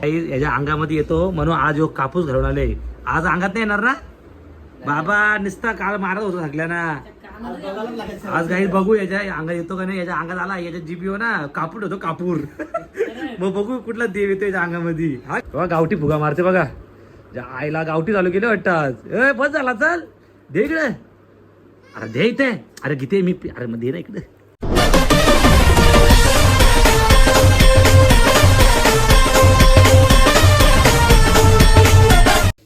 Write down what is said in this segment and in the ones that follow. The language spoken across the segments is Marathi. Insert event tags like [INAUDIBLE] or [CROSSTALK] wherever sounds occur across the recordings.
काही याच्या अंगामध्ये येतो म्हणून आज योग कापूस घालून आले. आज अंगात नाही येणार ना? बाबा निसता काल मारत होतो सगळ्या ना आज काही बघू याच्या अंगात येतो का नाही याच्या अंगात आला याच्या जीबी हो ना कापूर होतो कापूर. मग बघू कुठला देव येतो याच्या अंगामध्ये. हा बघा गावठी फुगा मारते बघा. ज्या आईला गावठी चालू केली वाटतं आज. ए बस झाला चल. दे इकडे. अरे दे इथे. अरे किती मी अरे मग दे ना इकडे.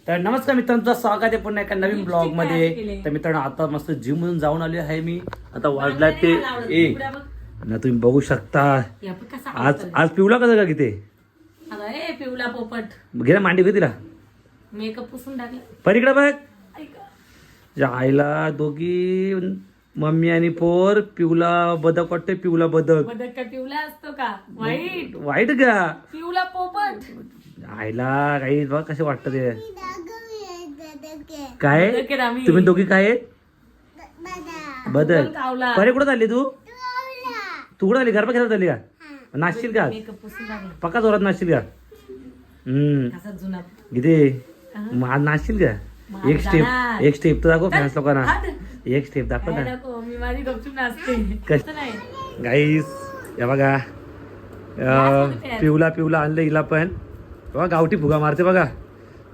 तर नमस्कार मित्रांचं स्वागत आहे पुन्हा एका नवीन ब्लॉगमध्ये तर मित्रांनो आता मस्त जिम मधून जाऊन आले आहे मी. आता वाजला ते एक. ना तुम्ही बघू शकता. आज आज पिवला कसं का किती? ए पिवला पोपट. घे ना मांडी घे तिला मेकअप पुसून टाकला. परीकडे बघ. आईला दोघी मम्मी आणि पोर पिवला बदक वाटतोय पिवला बदक. बदक का पिवला असतो का? वाईट वाईट का? पिवला पोपट. आईला काही बघ कसे वाटत ते. काय. तुम्ही दोघी काय आहेत? बदल. परे कुठं चालली तू? तू कुठं आली गरबा खेळत आली का? नाचशील का? पक्का जोरात नाचशील का? हम्म. कसा जुना. किती नाचशील का? एक स्टेप. एक स्टेप तर दाखव फॅन्स लोकांना. एक स्टेप दाखव ना. गाईस या बघा. पिवला पिवला आणलं हिला पण. बघा गावठी फुगा मारते बघा.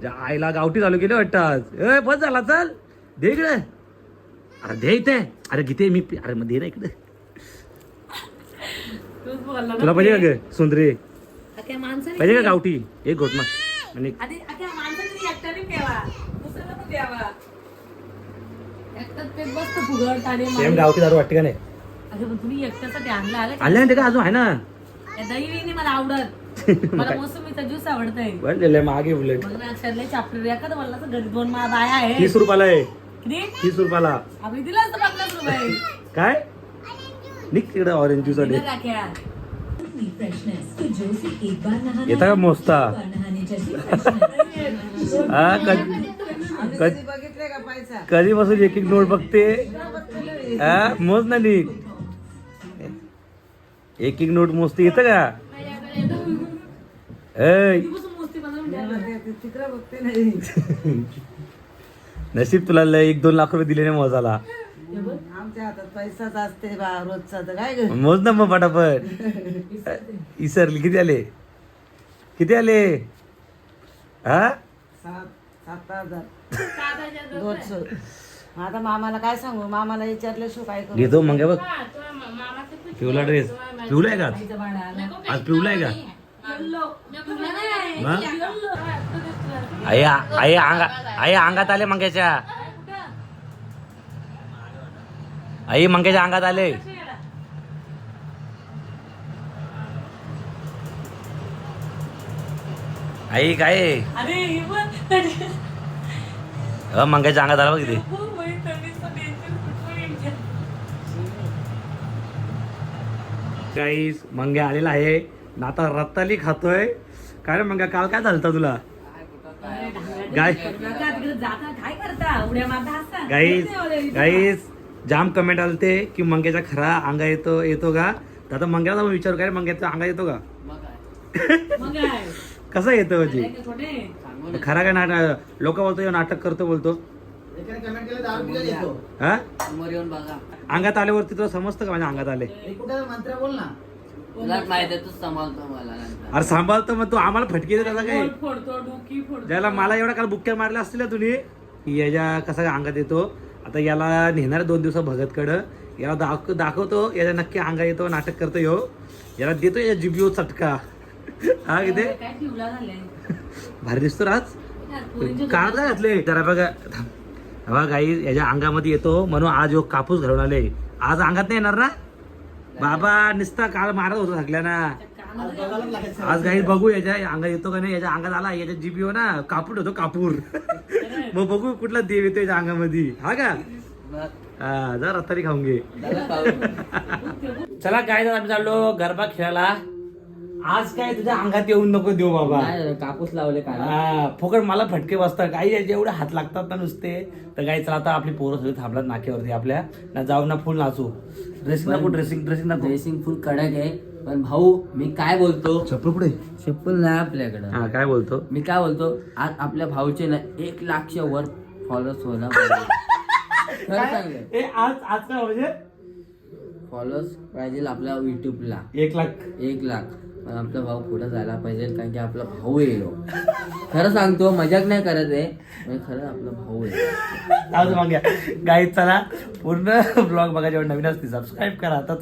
आईला गावठी चालू केली वाटतं आज. ए बस झाला चल. दे इकडे. अरे दे इथे. अरे किती मी. अरे मग दे ना इकडे. तूच बोलला ना तुला पाहिजे का ग सुंदरे? अख्या माणसाने पाहिजे का गावठी? एक घोट मग. आणि आधी अख्या माणसाने एकट्याने ठेवा दुसऱ्याला पण द्यावा. एकटाच पेट बसतो फुगट आणि सेम गावठी दारू वाटते का नाही? अगं पण तुम्ही एकट्यासाठी आणला आलं आणलं ना ते का अजून? आहे ना. नाही मला आवडत. मला मोसंबीचा ज्यूस पण दिलंय मागे उलट बघ ना अक्षरले चापटर एखादं म्हणलं तर घरी दोन मा बाया आहे. तीस रुपयाला आहे. किती? तीस रुपयाला. आम्ही दिला असतं पन्नास रुपये. काय? निघ तिकडे ऑरेंज ज्यूस दिलं राख्या. येता का मोजता? हा कधी कधी- कधीपासून एक एक नोट बघते? हा मोज ना निघ. एक एक नोट मोजते येतं का ऐ कधीपासून मोजती मला म्हणते, नशीब तुला लय एक दोन लाख रुपये दिले नाही मोजाला. आमच्या हातात पैसाच असते बा रोजचा तर काय मोज ना मग पटापट. इसरली किती आले? किती आले? हा? सात हजार दोनशे आता मामाला काय सांगू मामाला विचारल्याशिवाय काय करू घेतो मग बघ. पिवला ड्रेस. पिवला आहे का? आज? तिचं आहे का? आई आई अंगा आई अंगात आले मंग्याच्या आई मंग्याच्या अंगात आले. आई काय. अ, मंग्याच्या अंगात आला बघ हो, येतं? गाईस मंग्या आलेला आहे. ना आता रत्ताली खातोय. काय रे मंग्या काल काय झालं तुला? गाय जाता तिकडे जाता काय करता उड्या मारता हसता गाईस? गाईस जाम कमेंट आलते की मंग्याचा खरा अंगा येतो येतो का? तर आता मंग्याला जाऊन विचार काय मंग्याचा अंगा येतो का? मग काय? कसा येतो म्हणजे? खरा काय नाटक लोक बोलतो नाटक करतो बोलतो. हा? अंगात आल्यावरती तुला समजतं का माझ्या अंगात आले? बोल ना. तुलाच माहिती आहे, तूच सांभाळतो मला नंतर. अरे सांभाळतो मग तू आम्हाला फटके देत काय पोट फोडतो डोकी फोडतो ज्याला मला एवढा काल बुक्क्या मारल्या असतील ना तुम्ही की याच्या कसा अंगात येतो आता याला नेणार दोन दिवस भगतकडं याला दाख दाखवतो याच्या नक्की अंगा येतो नाटक करतो यो याला देतो या जिबिओ चटका. हा किती? काय पिवला झालाय? भारी दिसतो राज यार, पोरींच्या काढ काय घातले जरा बघा. बघा गाई याच्या अंगामध्ये येतो म्हणून आज योग कापूस घालून आले. आज अंगात नाही येणार ना? बाबा निसता काल मारत होतो सगळ्या ना कानामध्ये आज काही बघू याच्या अंगात येतो का नाही याच्या अंगात आला याच्या जीबी हो ना कापूर होतो [LAUGHS] कापूर. मग बघू कुठला देव येतो याच्या अंगामध्ये. हा का? हा जरा तरी खाऊन घे. [LAUGHS] चला काय आम्ही चाललो गरबा खेळायला. आज काय तुझ्या अंगात येऊन नको देऊ बाबा. नाही कापूस लावले काय हा, फुकट मला फटके बसतात. काही याचे एवढे हात लागतात ना नुसते. तर काही चला आता आपली पोरं सगळी थांबलात नाक्यावरती आपल्या. ना जाऊ ना फुल नाचू. ड्रेसिंग नको ड्रेसिंग ड्रेसिंग नको. ड्रेसिंग फुल कडक आहे. पण भाऊ मी काय बोलतो? चप्पल पुढे चप्पल नाही आपल्याकडं. हा काय बोलतो? मी काय बोलतो? आज आपल्या भाऊचे ना एक लाखच्या वर फॉलोअर्स [LAUGHS] ए आज आज काय म्हणजे? फॉलोअर्स पाहिजे आपल्या युट्यूबला एक लाख. एक लाख. पण आपला भाऊ पुढे जायला पाहिजे कारण की आपला भाऊ येलो खरं सांगतो मजाक नाही करत आहे म्हणजे खरं आपला भाऊ आहे. आज मग. गाईत चला पूर्ण ब्लॉग बघायच्या नवीन असते सबस्क्राईब करा. आता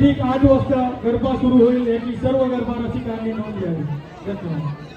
ठीक आठ वाजता गरबा सुरू होईल. याची सर्व गरबा रसिकांनी नोंद घ्यावी. धन्यवाद.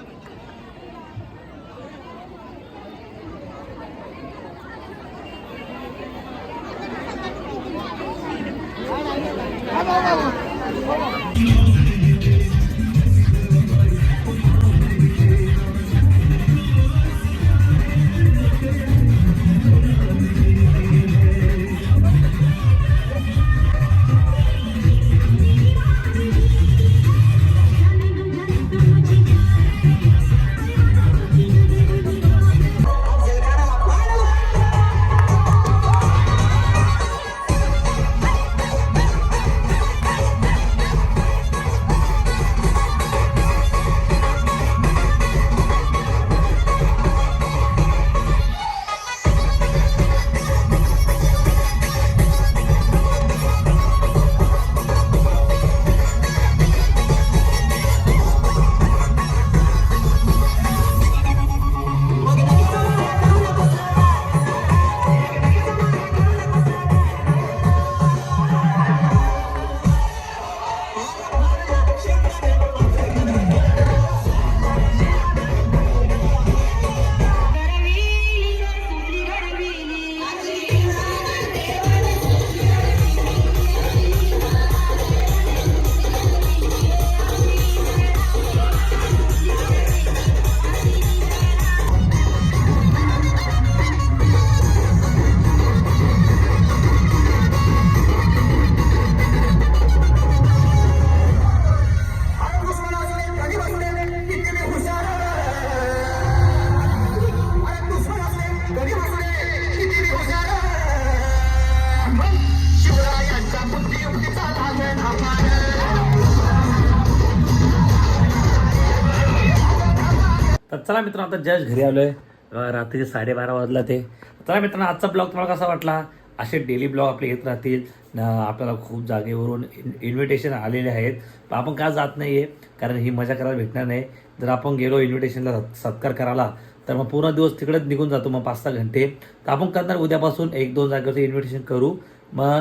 चला मित्र आता जस्ट घरी आलोय. आहे रात्री साडेबारा वाजला ते. चला मित्रांनो आजचा ब्लॉग तुम्हाला कसा वाटला? असे डेली ब्लॉग आपले येत राहतील. आपल्याला खूप जागेवरून इन्व्हिटेशन आलेले आहेत. पण आपण का जात नाही आहे कारण ही मजा करायला भेटणार नाही. जर आपण गेलो इन्व्हिटेशनला सत्कार करायला तर मग पूर्ण दिवस तिकडेच निघून जातो मग पाच सहा घंटे. तर आपण करणार उद्यापासून एक दोन जागेवरती इन्व्हिटेशन करू. मग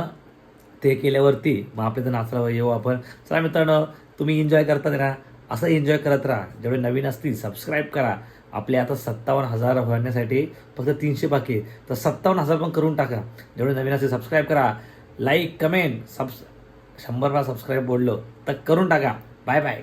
ते केल्यावरती मग आपल्या इथं नाचला येऊ आपण. चला मित्रांनो तुम्ही एन्जॉय करता ना असं एन्जॉय करत राहा. जेवढे नवीन असतील सबस्क्राईब करा. आपले आता सत्तावन्न हजार होण्यासाठी फक्त तीनशे बाकी तर सत्तावन्न हजार पण करून टाका. जेवढे नवीन असतील सबस्क्राईब करा. लाईक कमेंट सब शंभर वेळा सबस्क्राईब बोललो. तर करून टाका. Bye bye